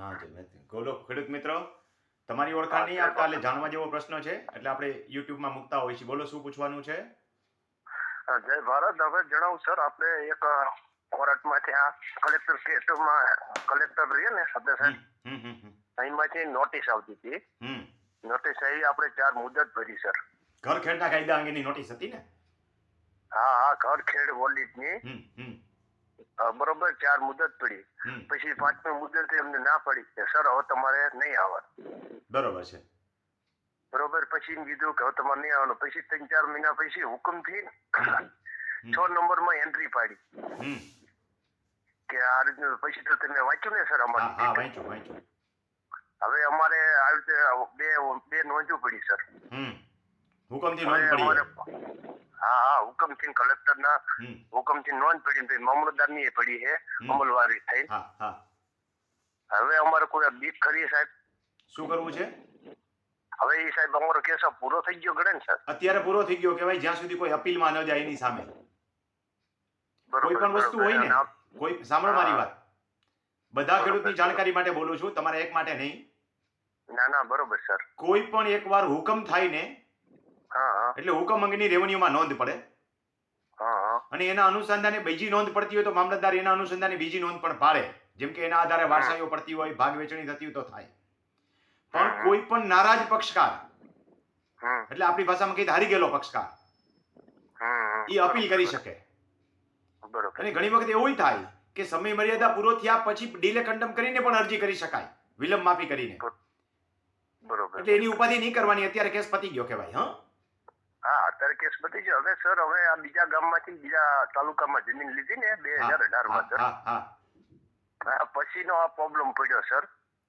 ખેડૂત મિત્રો તમારી ઓળખાણ નહીં આપતા એટલે જાણવા જેવો પ્રશ્ન છે. એટલે આપણે યુટ્યુબમાં મૂકતા હોઈએ છીએ. બોલો શું પૂછવાનું છે? જય ભારત. હવે જણાવું સર આપણે એક અ, કોર્ટમાંથી આ કલેક્ટર કેસમાં કલેક્ટર રહીએ ને હમ સાહેબ હમ હમ હમ. અહીંમાંથી નોટિસ આવતી હતી. નોટિસ આવી આપણે ચાર મુદત ભરી સર. ઘર ખેડના કાયદા અંગેની નોટિસ હતી ને? હા હા વોલિટની. હમ અ, બરોબર ચાર મુદત પડી. પછી પાંચમી મુદત એમને ના પડી. કે સર હવે તમારે નહીં આવવાનું. બરોબર છે. બરોબર પછી કીધું કે હવે તમારે નહીં આવવાનું. પછી ત્રણ ચાર મહિના પછી હુકમથી છ નંબરમાં એન્ટ્રી પાડી. કે આ રીતનું પછી તો તમે વાંચ્યું ને સર અમારે? હવે અમારે આવી રીતે બે બે નોંધવું પડી સર. હુકમથી નોંધ પડી હા હા હુકમથી કલેક્ટર ના હુકમથી નોંધ પડી ને મામલતદારની એ પડી છે અમલવારી થઈ. હવે અમારે કોઈ બીક ખરી સાહેબ? શું કરવું છે? હવે એ સાહેબ અમારો કેસ પૂરો થઈ ગયો ગણે ને સર અત્યારે પૂરો થઈ ગયો કહેવાય જ્યાં સુધી કોઈ અપીલમાં ન જાય એની સામે. કોઈ પણ વસ્તુ હોય ને કોઈ સાંભળો મારી વાત. બધા ખેડૂતની જાણકારી માટે બોલું છું તમારે એક માટે નહીં. ના ના બરોબર સર. કોઈ પણ એકવાર હુકમ થાય ને એટલે હુકમ અંગની રેવન્યુમાં નોંધ પડે. અને એના અનુસંધાને બીજી નોંધ પડતી હોય તો મામલતદાર એના અનુસંધાને બીજી નોંધ પણ પાડે. જેમ કે એના આધારે વારસાઈઓ પડતી હોય ભાગ વેચણી થતી હોય તો થાય. પણ કોઈ પણ નારાજ પક્ષકાર એટલે આપણી ભાષામાં કહીએ હારી ગયેલો પક્ષકાર એ અપીલ કરી શકે. અને ઘણી વખત એવું થાય કે સમય મર્યાદા પૂરો થયા પછી ડીલે કંડમ કરીને પણ અરજી કરી શકાય વિલંબ માફી કરીને. એટલે એની ઉપાધિ નહીં કરવાની અત્યારે કેસ પતી ગયો કહેવાય હા? હા અત્યારે કેસ બધી છે. હવે સર હવે આ બીજા ગામમાંથી બીજા તાલુકામાં જમીન લીધી ને બે હજાર અઢારમાં સર હા પછીનો આ પ્રોબ્લેમ પડ્યો સર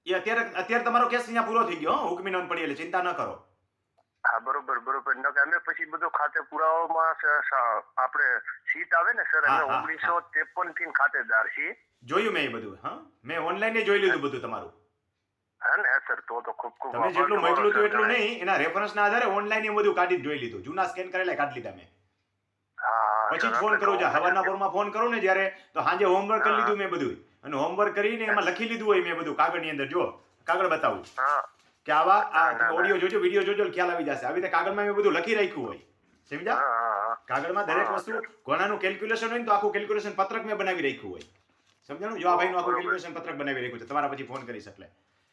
એ અત્યારે અત્યારે તમારો કેસ અહીંયા પૂરો થઈ ગયો હુકમી નોંધ પડી એટલે ચિંતા ન કરો. હા બરોબર બરોબર. ન અમે પછી બધું ખાતે પુરાવામાં આપણે સીટ આવે ને સર અમે ઓગણીસો ત્રેપનથી ખાતેદાર છીએ. જોયું મેં એ બધું હા. મેં ઓનલાઈન જોઈ લીધું બધું તમારું. તમે જેટલું મોકલું હતું એટલું નહીં એના રેફરન્સના આધારે ઓનલાઈન એ બધું કાઢી જોઈ લીધું. જૂના સ્કેન કરેલા કાઢી લીધા મેં. પછી જ ફોન કરો કરું હવાના છું પોરમાં ફોન કરો ને જ્યારે તો સાંજે હોમવર્ક કરી લીધું મેં બધું અને હોમવર્ક કરીને એમાં લખી લીધું હોય મેં બધું કાગળની અંદર. જો કાગળ બતાવું. કે આવા આ. ઓડિયો જોજો વીડિયો જોજો ખ્યાલ આવી જશે. આવી રીતે કાગળમાં મેં બધું લખી રાખ્યું હોય. સમજા. કાગળમાં દરેક વસ્તુ કોનાનું કેલ્ક્યુલેશન હોય ને તો આખું કેલ્ક્યુલેશન પત્રક મેં બનાવી રાખ્યું હોય. સમજાણું? જો આ ભાઈનું આખું કેલ્ક્યુલેશન પત્રક બનાવી રાખ્યું છે તમારા પછી ફોન કરી એટલે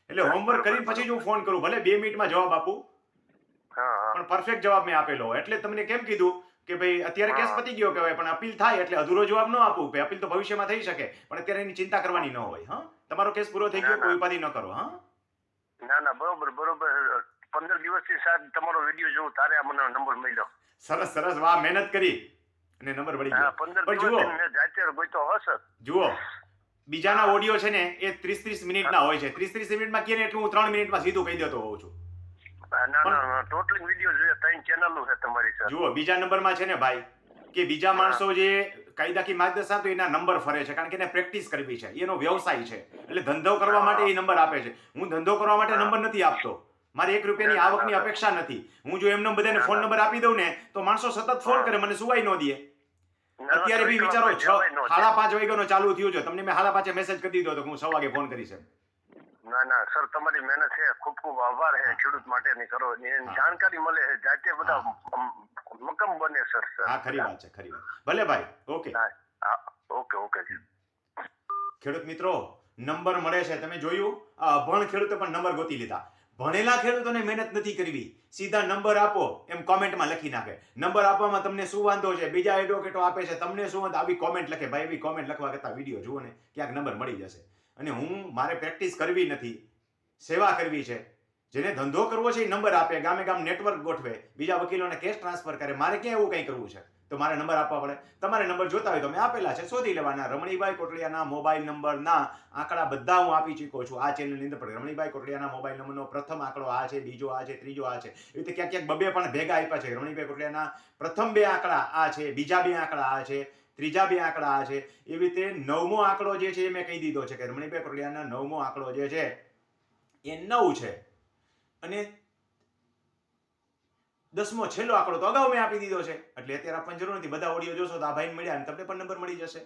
એટલે હોમવર્ક કરી પછી જ હું ફોન કરું ભલે બે મિનિટમાં જવાબ આપું. પણ પરફેક્ટ જવાબ મેં આપેલો એટલે તમને કેમ કીધું કે ભાઈ અત્યારે કેસ પતી ગયો કહેવાય પણ અપીલ થાય એટલે અધૂરો જવાબ ન આપું. ભાઈ અપીલ તો ભવિષ્યમાં થઈ શકે પણ અત્યારે એની ચિંતા કરવાની ન હોય હા? તમારો કેસ પૂરો થઈ ગયો. કોઈ ઉપાધિ ન કરો હા? ના ના બરોબર બરોબર. પંદર દિવસથી સાહેબ તમારો વીડિયો જોઉં તારે આ મને નંબર મળ્યો. સરસ સરસ. વાહ મહેનત કરી. અને નંબર મળી ગયો. પંદર પણ જુઓ. જુઓ. બીજાના ઓડિયો છે ને એ ત્રીસ ત્રીસ મિનિટના હોય છે. ત્રીસ ત્રીસ મિનિટમાં કહીએ ને એટલું હું ત્રણ મિનિટમાં સીધું કહી દેતો હોઉં છું. જુઓ બીજા નંબરમાં છે ને ભાઈ કે બીજા માણસો જે કાયદાકી માર્ગદર્શન આપે એના નંબર ફરે છે કારણ કે એને પ્રેક્ટિસ કરવી છે. એનો વ્યવસાય છે. એટલે ધંધો કરવા માટે એ નંબર આપે છે. હું ધંધો કરવા માટે નંબર નથી આપતો. મારે એક રૂપિયાની આવકની અપેક્ષા નથી. હું જો એમને બધાને ફોન નંબર આપી દઉં ને તો માણસો સતત ફોન કરે મને સુવાઈ ન દે. અત્યારે બી વિચારો છ. સાડા પાંચ વાગ્યાનો ચાલુ થયું છે. તમને મેં સાડા પાંચે મેસેજ કરી દીધો તો હું છ વાગે ફોન કરીશ ના ના સર તમારી મહેનત છે. ખૂબ ખૂબ આભાર છે ખેડૂત માટેની કરો. જાણકારી મળે છે જાતે બધા મકમ બને સર હા ખરી વાત છે ખરી વાત. ભલે ભાઈ. ઓકે ઓકે ઓકે ખેડૂત મિત્રો નંબર મળે છે. તમે જોયું? આ અભણ ખેડૂતો પણ નંબર ગોતી લીધા. ભણેલા ખેડૂતોને મહેનત નથી કરવી. સીધા નંબર આપો, એમ કોમેન્ટમાં લખી નાખે. નંબર આપવામાં તમને શું વાંધો છે? બીજા એડવોકેટો આપે છે, તમને શું વાંધો? આવી કોમેન્ટ લખે. ભાઈ, એવી કોમેન્ટ લખવા કરતા વીડિયો જુઓ ને, ક્યાંક નંબર મળી જશે. અને હું, મારે પ્રેક્ટિસ કરવી નથી. સેવા કરવી છે. જેને ધંધો કરવો છે એ નંબર આપે, ગામે ગામ નેટવર્ક ગોઠવે. બીજા વકીલોને કેસ ટ્રાન્સફર કરે. મારે ક્યાં એવું કંઈ કરવું છે? તો મારે નંબર આપવા પડે. તમારે નંબર જોતા હોય તો મેં આપેલા છે. શોધી લેવાના. રમણીભાઈ કોટડિયાના મોબાઈલ નંબરના આંકડા બધા હું આપી ચૂક્યો છું. આ ચેનલની અંદર પણ રમણીભાઈ કોટડિયાના મોબાઈલ નંબરનો પ્રથમ આંકડો આ છે, બીજો આ છે, ત્રીજો આ છે. એવી રીતે ક્યાંક ક્યાંક બબે પણ ભેગા આપ્યા છે. રમણીભાઈ કોટડિયાના પ્રથમ બે આંકડા આ છે, બીજા બે આંકડા આ છે, ત્રીજા બે આંકડા આ છે. એવી રીતે નવમો આંકડો જે છે એ મેં કહી દીધો છે કે રમણીભાઈ કોટડિયાના નવમો આંકડો જે છે એ નવ છે. અને દસમો છેલ્લો આંકડો તો અગાઉ મેં આપી દીધો છે. એટલે અત્યારે આપણને જરૂર નથી. બધા ઓડિયો જોશો તો આ ભાઈને મળ્યા અને તમને પણ નંબર મળી જશે.